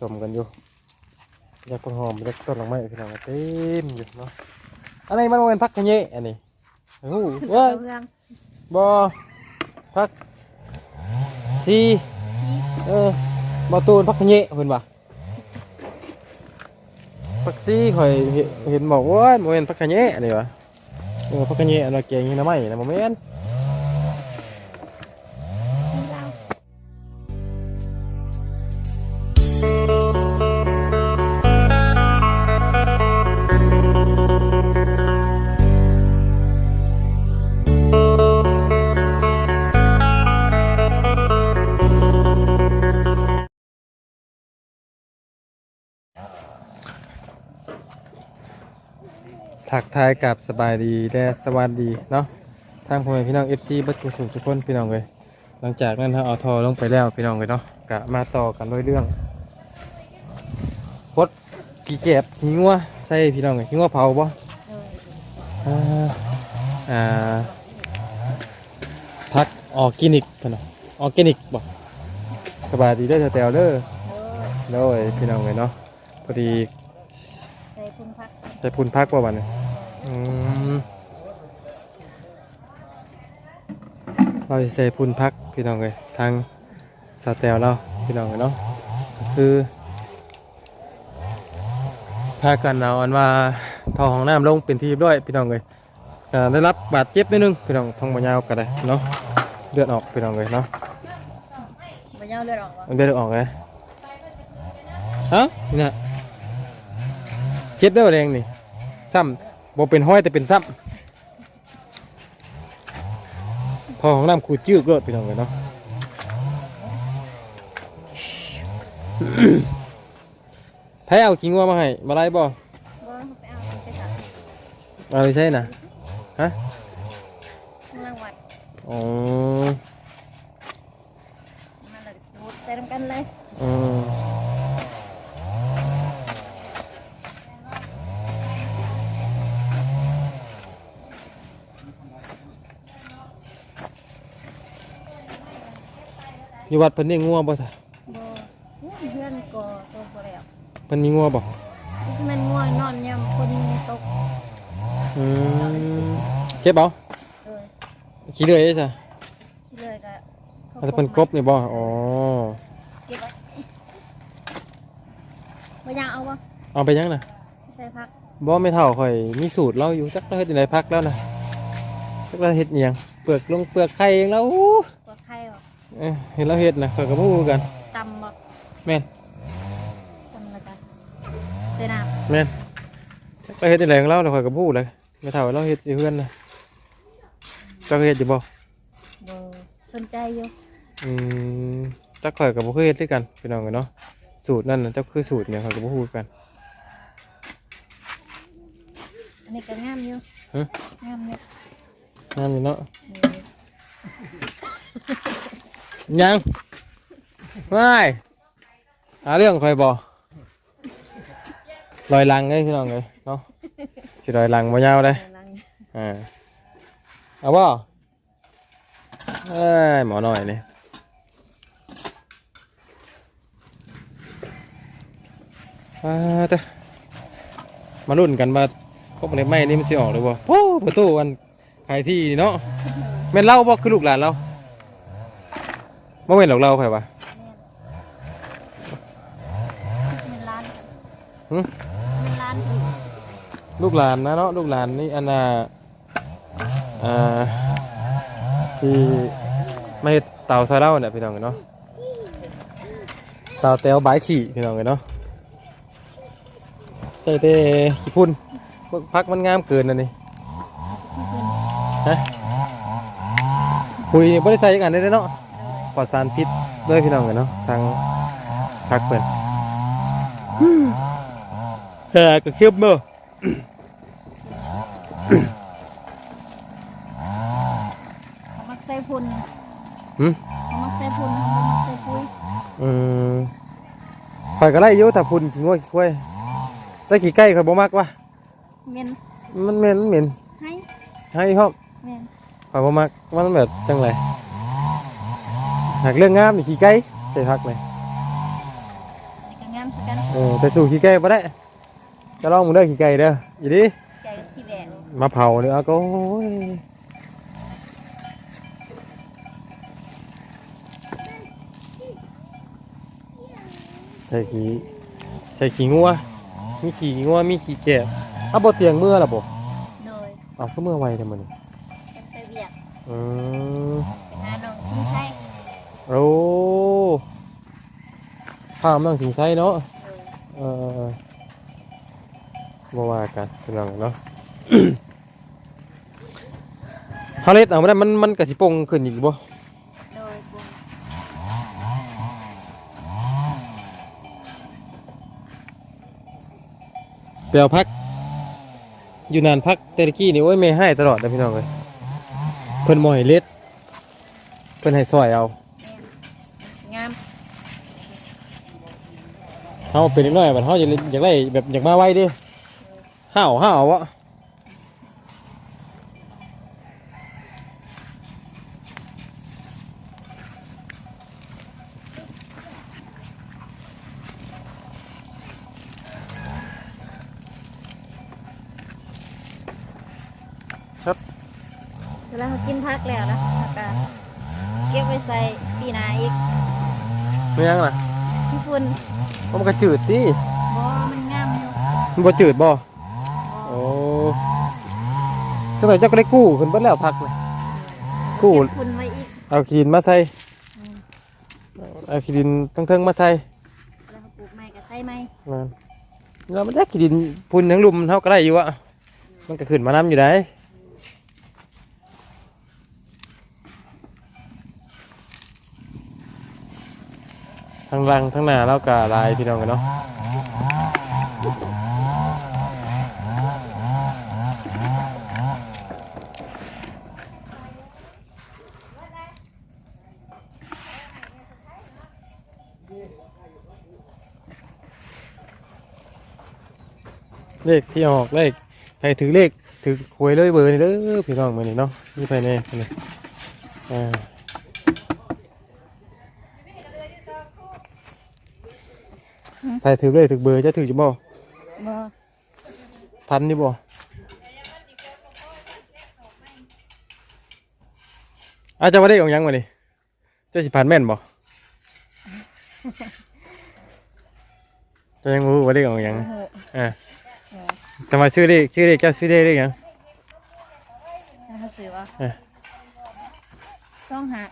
สมกันอยู่อยากต้นหอมอยากต้นหลังไม้พี่น้องเต็มอยู่เนาะอันนี้มันบ่เป็นพักขะเยะอันนี้โอ้โหเว้ยเรื่องบ่พักซีชี้เออบ่ตูนพักขะเยะเพิ่นว่าพักซีข่อยเห็นเห็นบอกว่าบ่แม่นพักขะเยะอันนี้วะเออพักขะเยะอันว่าแกงหินไม้นะบ่แม่นที่ ทักทายกับสบายดีและสวัสดีเนาะทางพ่อแม่พี่น้อง FC บัดกุศลทุกคนพี่น้องเลยหลังจากนั้นเราเอาทอลงไปแล้วพี่น้องเลยเนาะกะมาต่อกันด้วยเรื่องพดกี่เก็บหิงัวใส่พี่น้องเลยหิงัวเผาบ่เอออ่าอ่าพักออร์แกนิกพะเนาะออร์แกนิกบ่สบายดีเด้อแถวๆเด้อเออโดยพี่น้องเลยเนาะพอดีใส่พุ่งพักใส่พุนพักว่าวันนี้ อืมเราสิใส่พุนพักพี่น้องเลยทางสาแตวเราพี่น้องเลยเนาะก็คือพากันเอาอันว่าทอของน้ำลงเป็นทีด้วยพี่น้องเลยก็ได้รับบาดเจ็บนิดนึงพี่น้องท้องบยาวก็ได้เนาะเลือดออกพี่น้องเลยเนาะมันยาวเลือดออกวะมันเลือดออกเลยเอ้านี่นะเจ็บได้บ่แรงนี่ซ้ำ บ่เป็นห้อยแต่เป็นซ้ำทอของน้ำคูจื้อก็พี่น้องเลยเนาะไผเอากิ้งว่ามาให้มาไล่บ่บ่ไปเอาไปจับเอาไปใช่นะฮะรางวัลอ๋อมาเลยดูดใส่น้ำกันเลยอืม อยู่วัดเพิ่นนี่งัวบ่ซะบ่โอ้ยเพื่อนก่อตัวบ่แล้วเพิ่นมีงัวบ่ที่สิแม่นง่วงนอนยามคนตกอืมเก็บเอาเออขี้เลื่อยได้ซะที่เลยก็อาจจะเพิ่นกบนี่บ่อ๋อเก็บไว้บ่อยากเอาบ่เอาไปยังน่ะใส่พักบ่ไม่เท่าข่อยมีสูตรเราอยู่จักเราเฮ็ดจังไดพักแล้วนะจักเราเฮ็ดอิหยังเปลือกลงเปลือกไข่เองแล้วอู้ตัวไข่บ่ เอ้ยเห็นเราเฮ็ดนะข่อยก็บ่รู้กันตำบ่แม่นตำแล้วก็ใส่น้แม่นจักเราเฮ็ดจังไดของเราแล้วข่อยก็บ่รู้เลยไม่เท่าเราเฮ็ดอยู่เฮือนนะเจ้าก็เฮ็ดอยู่บ่ำบ่สนใจอยู่อืมจักข่อยก็บ่เคยเฮ็ดด้วยกันพี่น้องกันเนาะสูตรนั่นน่ะเจ้าคือสูตรเนี่ยข่อยก็บ่ฮู้กัน อันนี้ก็งามอยู่ฮะ งามอยู่นั่นนี่เนาะ นี่ ยังไม่หาเรื่องข่อยบ่ลอยลังเด้พี่น้องเอ้ยเนาะสิลอยลังบ่ยาวเด้กำลังอ่าเอาบ่เอ้ยหมอหน่อยนี่อ่าเด้อมาลุ้นกันว่าพวกเล็บไม้นี่มันสิออกหรือบ่โอ้ประตูมันขายที่นี่เนาะแม่นเล่าบ่คือลูกหลานเรา บ่แม่นหรอกเราไผวะเป็นร้านหึเป็นร้านอีกลูกหลานนะเนาะลูกหลานนี่อันน่ะอ่าที่ไม่เต่าซอยเล่าเนี่ยพี่น้องเนาะสาวเตวบายขี่พี่น้องเนาะใส่เตขี้พุ่นเบิ่งพักมันงามเกินนะนี่ฮะคุยบริษัทยังอันได้เนาะ ปลอดสารพิษด้วยพี่น้องเนาะทางพักเปิดแห่ก็เข้มเนอะเขามักใส่พุ่นหืมเขามักใส่พุ่นเขาบ่มักใส่ปุ้ยอืมข่อยก็ไล่อยู่แต่พุ่นขี้ง่วยขี้ควายแต่ขี้ไก่ข่อยบ่มักว่ะเมนมันเหม็นมันเหม็นให้ให้พ่อมเมนข่อยบ่มักมันแบบจังไร หากเรื่องงามนี่ขี้ไก่ใส่พักเลยอันนี้ก็งามคือกันเออแต่สู่ขี้ไก่บ่ได้จะลองมึงเด้อขี้ไก่เด้ออีดิใจกับขี้แหวนมาเผาเนื้อก็โอ้ยใส่ขี้ใส่ขี้งัวมีขี้งัวมีขี้แกะอะบ่เตียงเมื่อล่ะบ่โดยอ้าวก็เมื่อไวแต่มื้อนี้เป็นไปเบียกอืม หาน้องชิงชัย โอ้ข้ามต้องถึงไซเนาะโดยเออบ่ว่ากันพี่น้องเนาะเฮาเล็ดเอาบ่ได้มันมันก็สิปงขึ้นอีกบ่โดยบุญเปลวพัก อยู่นานพักเตะกี้นี่โอ้ยไม่ให้ตลอดนะพี่น้องเลยเพิ่นบ่ให้เล็ดเพิ่นให้ซอยเอา แม่นมันสิงาม เฮาเป็นนิดหน่อยบัดเฮาอยากอยากได้แบบอยากมาไวดิห้าวห้าววะครับเวลาเขากินพักแล้วนะแล้วก็เก็บไว้ใส่ปีหน้าอีกไม่ยังล่ะ พี่ฝุ่นเพราะมันก็จืดดิบ่มันงามอยู่มันบ่จืดบ่บ่ โอ้ก็ต่อยเจ้าก็ได้กู้ขึ้นเบิดแล้วพักเลยกู้ เก็บฝุ่นไว้อีกเอาขีดินมาใส่อืมเอาขีดินทั้งเทิงๆมาใส่แล้วเขาปลูกไม้ก็ใส่ไม้นั่นเราไม่ได้ขีดินพุ่นทั้งลุมเท่าก็ได้อยู่อะมันก็ขึ้นมาน้ำอยู่ได้ ทั้งรังทั้งหน้าแล้วก็ลายพี่น้องกันเนาะเลขที่ออกเลขใครถือเลขถือหวยเลยเบอร์นี่เด้อพี่น้องมือนี่เนาะนี่ภายในนี่อ่า ใครถือเลขถือเบอร์จะถือจะบ่บ่พันนี่บ่อาจจะว่าได้ของยังมาดิเจะสิพันแม่นบ่จะยังบ่รู้ว่าได้ของยังโอ้โหอ่าจะมาชื่อเลขชื่อเลขเจ้าชื่อเลขเลขหยังแล้วเขาซื้อว่าเอ๊ะซ่องหา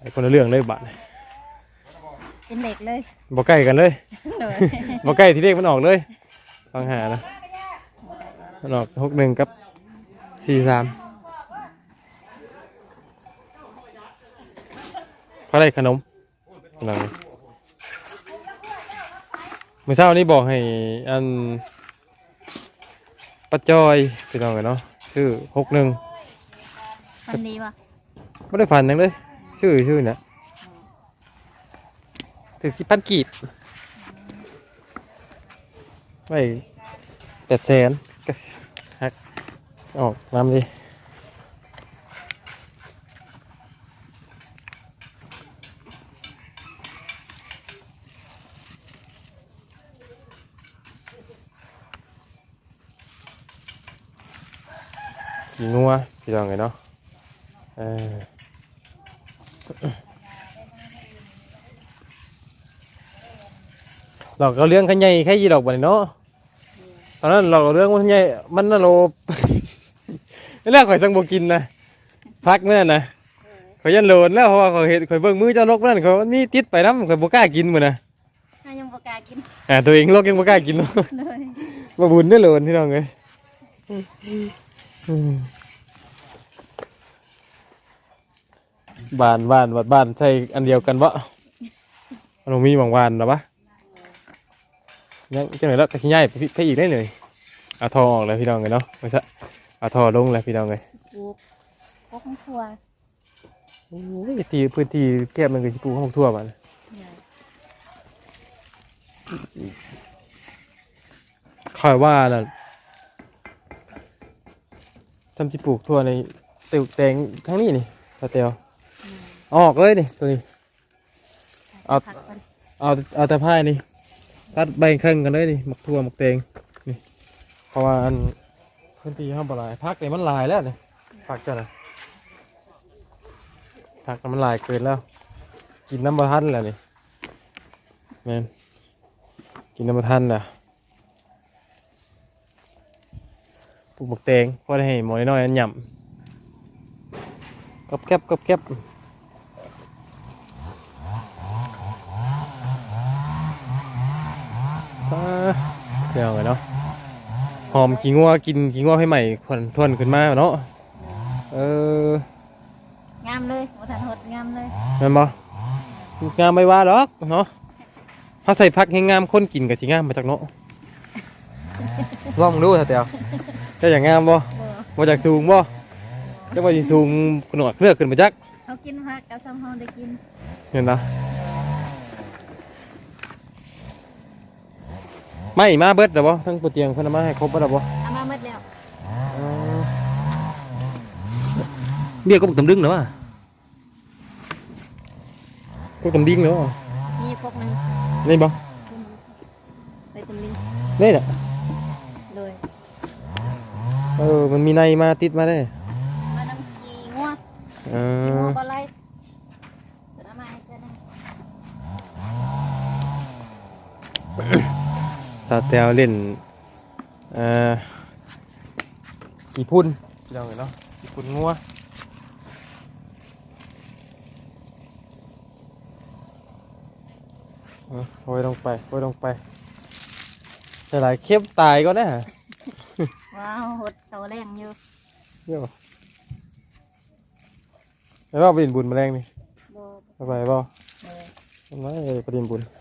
ไอ้คนละเรื่องเลยบัตรเป็นเหล็กเลยบ่ใกล้กันเลยโดยบ่ใกล้ที่เลขมันออกเลยฟังหานะมันออกหกหนึ่งกับสี่สามเขาได้ขนมหลังเมื่อเช้านี้บอกให้อันปัจจอยพี่น้องกันเนาะชื่อหกหนึ่ง ฟันดีป่ะไม่ได้ฝันหยังเลยชื่อชื่อเนี่ย ถึงสิพันกีบไว้แปดแสนก็หักออกนำดิขี่งัวพี่น้องไงเนาะเออ หลอกเราเรื่องขันใหญ่แค่ยี่ดอกบันเนาะตอนนั้นหลอกเราเรื่องมันใหญ่มันน่ะโลนี่แหละข่อยสังบกินนะพักเมื่อนะข่อยยันโลนแล้วเพราะว่าข่อยเห็นข่อยเบิ่งมือเจ้าลกนั่นข่อยมีติดไปน้ำข่อยบ่กล้ากินมื้อนะน่ายังบ่กล้ากินอ่าตัวเองลกยังบ่กล้ากินเนาะเลยบ่บุญได้อโลนพี่น้องเอ้ยอืมบ้านบ้านบ้านบ้านใช่อันเดียวกันบ่มันบ่มีบางบ้านหรอปะ ยังจังไหนแล้วตะขี้ใหญ่ไปไปอีกได้เลยเอาทอออกเลยพี่น้องเลยเนาะไม่ใช่เอาทอลงเลยพี่น้องเลยปลูกพวกของครัวโอ้ยทีพื้นที่แคบมันก็จะปลูกห้องทั่วมันเนี่ยคอยว่าน่ะทำที่ปลูกทั่วในติวแตงทั้งนี้นี่ตาเตียวเอาออกเลยนี่ตัวนี้เอาผักก่อนเอาเอาแต่ผ้านี่ ตัดใบครึ่งกันเลยนี่หมักทั่วหมักเตงนี่เพราะว่าอันพื้นที่ห้ามปลายพักนี่มันลายแล้วนี่พักจะนะพักมันลายเกินแล้ว กินน้ำบะทันแล้วนี่แมนกินน้ำบะทันแล้วปลูกหมักเตงพอได้ให้หมอน้อยๆอันหย่ำกับแก็บกับแก็บ อ่า เดี๋ยวกันเนาะหอมกี่งัวกินกี่งัวให้ใหม่ควันทวนขึ้นมาเนาะเอองามเลยบ่ทันหดงามเลยแม่นบ่งามไม่ว่าดอกเนาะถ้าใส่ผักให้งามคนกินกับสิงามมาจากเนาะลองดูเถอะเตียวจะอย่างงามบ่บ่มาจากสูงบ่จะว่าสิสูงขนวดเลือกขึ้นมาจักเขากินผักกับซ้ำเฮาได้กินเห็นปะ ไม่มาเบิดเด้อบ่ทั้งปูเตียงเพิ่นเอามาให้ครบเบิดเด้อบ่เอามาหมดแล้วเบี้ยก็บอกตำดึงเหรอวะก็ตำดิ้งเหรอวะมีพวกหนึงนี่บ่ไปตำลิงนี่น่ะเลยเออมันมีในมาติดมาได้มานํกีงัวเองัอวบ่ไล่เดี๋ยวเอามาให้เจ้าหนึง สาแตวเล่นเอ่อขี่พุ่นพี่น้องเห็นเนาะขี่พุ่นงัวเออโอยลงไปโอยลงไปแต่หลายเข้มตายก็ได้ฮะว้าวหดเสาแรงอยู่เดี๋ยวแล้วเราไปดินบุญมาแรงนี่บ่ไปไปบ่เลยทำไมไปดินบุญบ่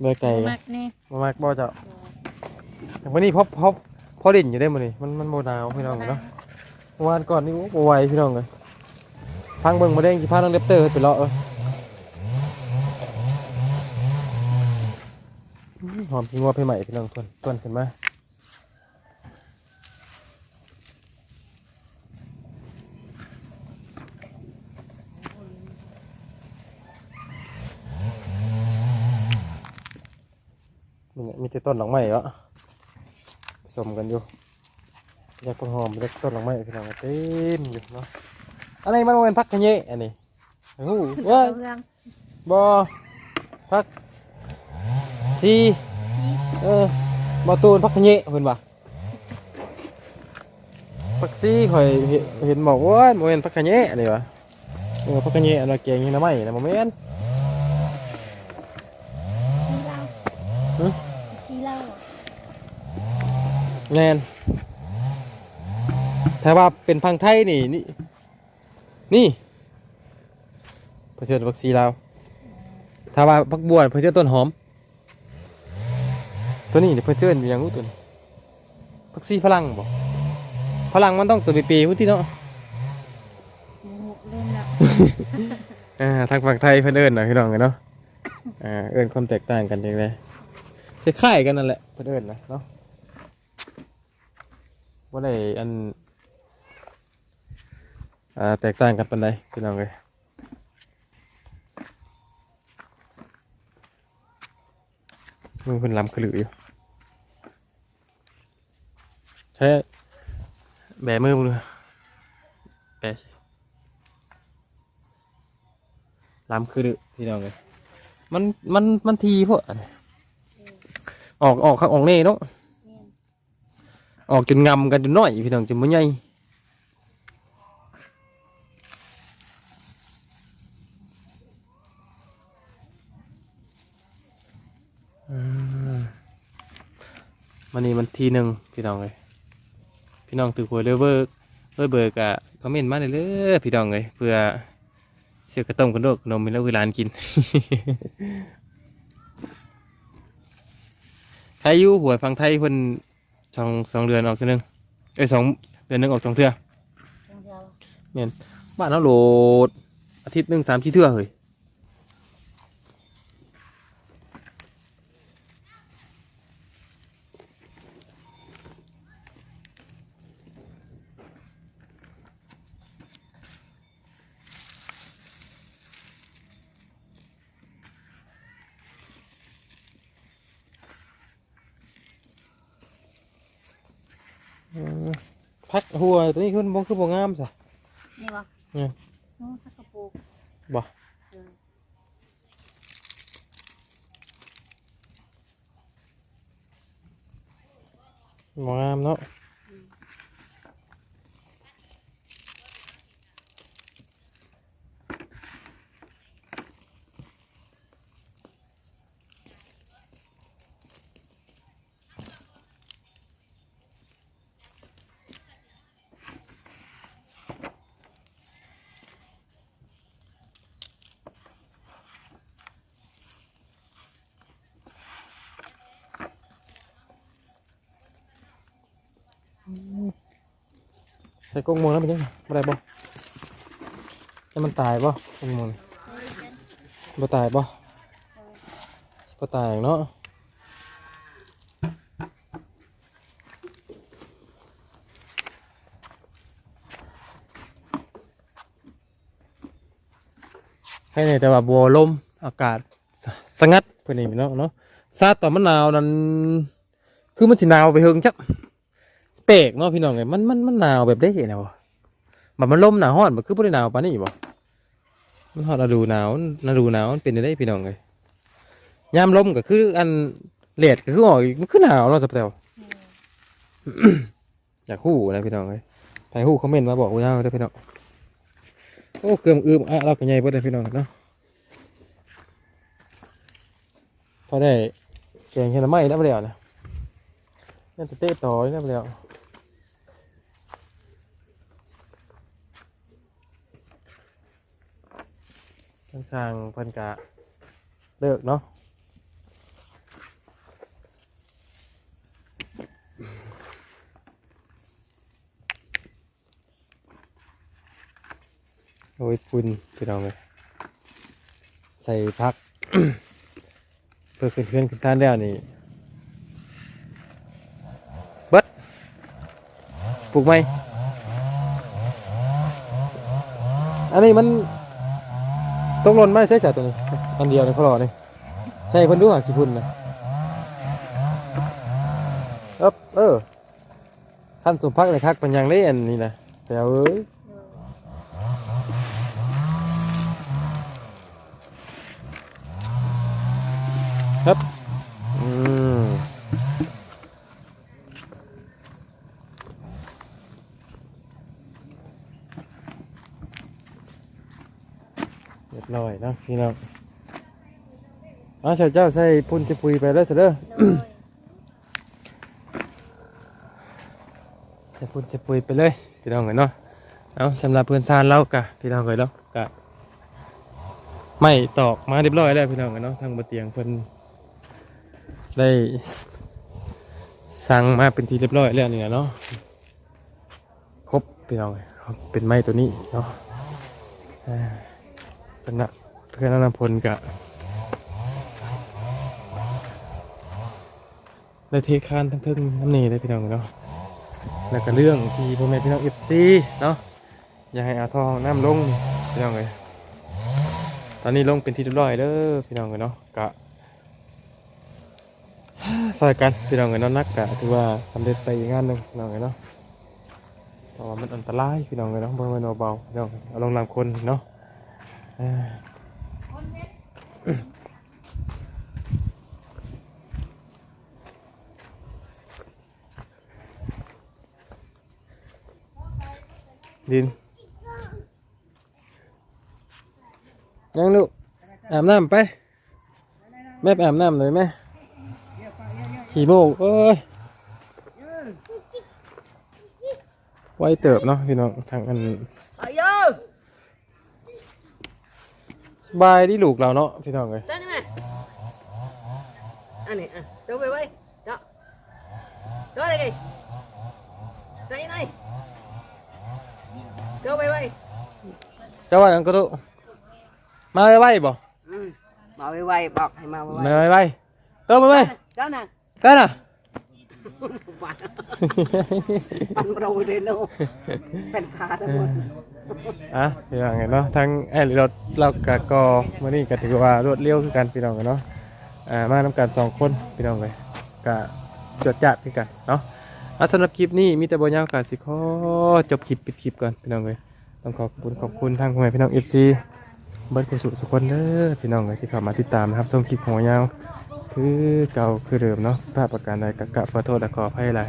เบอไก่มักนี่มามากบ่เจ้าบ่แต่วันนี้พบพบพอดินอยู่ได้มื้อนี้มันมันโมหนาวพี่น้องเนาะเมื่อวานก่อนนี่โอ้บ่ไหวพี่น้องเลยพังเบิ่งมาแดงสิพาน้องเลปเตอร์ไปเลาะเอออื้อหอมจริงว่าไปใหม่พี่น้องทวนทวนขึ้นมานี่ แหละมีแต่ต้นหลังไม้วะผสมกันอยู่อยากต้นหอมอยากต้นหลังไม้พี่น้องเต็มอยู่เนาะอะไรมันเป็นพักขะเยะอันนี้โอ้โหเว้ยเรื่องบอพักซีชี้เออมาตูนพักขะเยะเพิ่นว่าพักซีข่อยเห็นเห็นบอกว่าโมเมนพักขะเยะอันนี้วะเออพักขะเยะอันนั้นเก่งนี่นะไม่นะโมเมนชี้เหล้า หึ ชี้เหล้า แน่นถ้าว่าเป็นพังไทยนี่นี่นี่เพื่อเชิญพักซีลาวถ้าว่าพักบัวเพื่อเชิญต้นหอม ตัวนี้นี่เพื่อเชิญอยู่อย่างนู้นตัวนี้พักซีฝรั่งบ่ฝรั่งมันต้องตัวปีๆพุทธิเนาะหมูเริ่มแล้วอ่าทางฝั่งไทยเพื่อนเอิญหน่อยพี่น้องกันเนาะอ่าเอิญความแตกต่างกันยังไงคล้ายๆกันนั่นแหละเพื่อนเอิญนะเนาะ ว่าได้อันอ่าแตกต่างกันปานใดพี่น้องเลยมือเพิ่นลำขลืออยู่ใช้แบมือมึงดูแบลำคือพี่น้องเลยมันมันมันทีพวกอออกออกข้างออกเน่เนาะ ออกจนงำกันจนน้อยพี่น้องจนมันใหญ่มันนี่มันทีหนึ่งพี่น้องเลยพี่น้องถือหวยเลยเบอร์เลยเบอร์กะคอมเมนต์มาเลยเลยพี่น้องเลยเพื่อเชื่อกระต้มกระโดดขนมแล้วคือร้านกินไทยอยูหวยฟังไทยคน สองสองเดือนออกเทื่อนึงเอ้ยสองเดือนหนึงออกสองเทื่อจังเดียว บ้านเราโหลดอาทิตย์หนึ่งสามที่เทื่อเฮ้ย พักหัวตัวนี้ขึ้นบ่คือบ่งามซะนี่บ่เนี่ยโน้สักกระปุกบ่เออบ่งามเนาะ ใส่กงมือแล้วเป็นยังไงบ่ได้บ่จะมันตายบ่กงมือใส่เป็นบ่ตายบ่บ่ตายเนาะให้เนี่ยแต่ว่าบัวลมอากาศสงัดเพื่อนนี่เนาะเนาะซาตอนมันหนาวนั้นคือมันสิหนาวไปเฮิงจัก ปลกเนาะพี่น้องไงมันมันมันหนาวแบบได้เห็นแล้วแบบมันลมหนาวฮ้อนมันคือบ่ได้หนาวปานนี้บ่มันฮอดฤดูหนาวฤดูหนาวมันเป็นได้พี่น้องเลยยามลมก็คืออันเลดก็คือออกอีกมันคือหนาวเนาะสับเตวอยากคู่นะพี่น้องเลยไปคู่คอมเมนต์มาบอกว่าได้พี่น้องโอ้เกือมอืมอะเราเป็นไงเบ่ได้พี่น้องเนาะพอได้แกงเฮลไม้ได้บ่แล้วนะนั่นจะเตะต่อได้บ่แล้ว ทางทางเพิ่นกะเลิกเนาะโอ้ยปุ่นพี่น้องเลยใส่พัก เพื่อขึ้นเคลื่อนขึ้นท่านแล้วนี่เบิดปลูกไหมอันนี้มัน ต้องหล่นไหมใช่จ่าตัวนี้อันเดียวในข้อรอนี่ใช่คนดูหาขี้พุ่นนะเออเออขั้นสมพักเลยคักเป็นยังเล่นนี่นะแต่เอ้ย ครับ อืมเรียบร้อยเนาะ พี่น้องเอ๋อเจ้าใส่พุ่นจะปุยไปแล้วเสยเด้อโดยใส่พุ่นจะปุยไปเลยพี่น้องเลยเนาะเอาสำหรับเพื่อนซานเรากะพี่น้องเลยเนาะกะไม่ตอกมาเรียบร้อยแล้วพี่น้องเลยเนาะทางบนเตียงเพิ่นได้สั่งมาเป็นทีเรียบร้อยแล้วเนี่นะเนาะครบพี่น้องครับเป็นไม้ตัวนี้เนาะอ่าเป็นนะ เพื่อนนำพลกะได้เทคานทั้งทึ่งน้ำนี่ได้พี่น้องเนาะแล้วก็เรื่องที่พ่อแม่พี่น้องเอฟซีเนาะอย่าให้อาทองน้ำลงพี่น้องเลยตอนนี้ลงเป็นที่เรียบร้อยเด้อพี่น้องเลยเนาะกะซอยกันพี่น้องเอ๋ยเนาะนักกะถือว่าสำเร็จไปงานหนึ่งพี่น้องเอ๋ยเนาะเพราะว่ามันอันตรายพี่น้องเอ๋ยเนาะบ่แม่นว่าเบาพี่น้องเอาลงหลังคนเนาะ ดินยังลูกอาบน้ำไป แม่ไปอาบน้ำเลยแม่ขี่โมกเอ้ยไว้เติบเนาะพี่น้องทางอัน สบายดีลูกเราเนาะพี่น้องเลย tani mẹ. Anh này, à, đâu về đây. Đó. Đó đây kìa. Đây này. Đâu về đây. เจ้าว่าหยังก็ตุมาไว้ไว้บ่ Ừ. Mà về quay bọc hay mà มา về ไว้ไว้เติมไปไว้ Đó nè. กันน่ะ Bạn. Bạn đâu đến đâu. Bạn khá đó luôn. อะพี่น้อง เห็นเนาะทั้งไอ้รถเรากะกอมานี่ก็ถือว่ารวดเร็วคือกันพี่น้องกันเนาะอ่ามาน้ำกันสองคนพี่น้องเลยกะจดจัดที่กันเนาะอะสำหรับคลิปนี้มีแต่บ่ยาวกาสิขอจบคลิปปิดคลิปก่อนพี่น้องเอ้ยต้องขอบคุณขอบคุณทางพ่อแม่พี่น้อง FC เบิร์ดกุศลสุขคนเด้อพี่น้องเอ้ยที่เข้ามาติดตามนะครับชมคลิปของยาวคือเก่าคือเดิมเนาะภาพประการใดกะกะขอโทษและขออภัยหลาย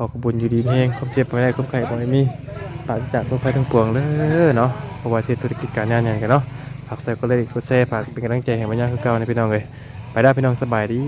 ขอขบคุญอยู่ดีเพลงคมเจ็บไม่ได้คมไข่บ่อยมีปราศจากโรคภัยทั้งปวงเลยเนาะเพราะว่าเสียธุรกิจการงานอย่างกันเนาะฝากใส่ก็เลยกดแชร์ฝากเป็นกำลังใจให้มันยากาศเก่าในพี่น้องเลยไปได้พี่น้องสบายดี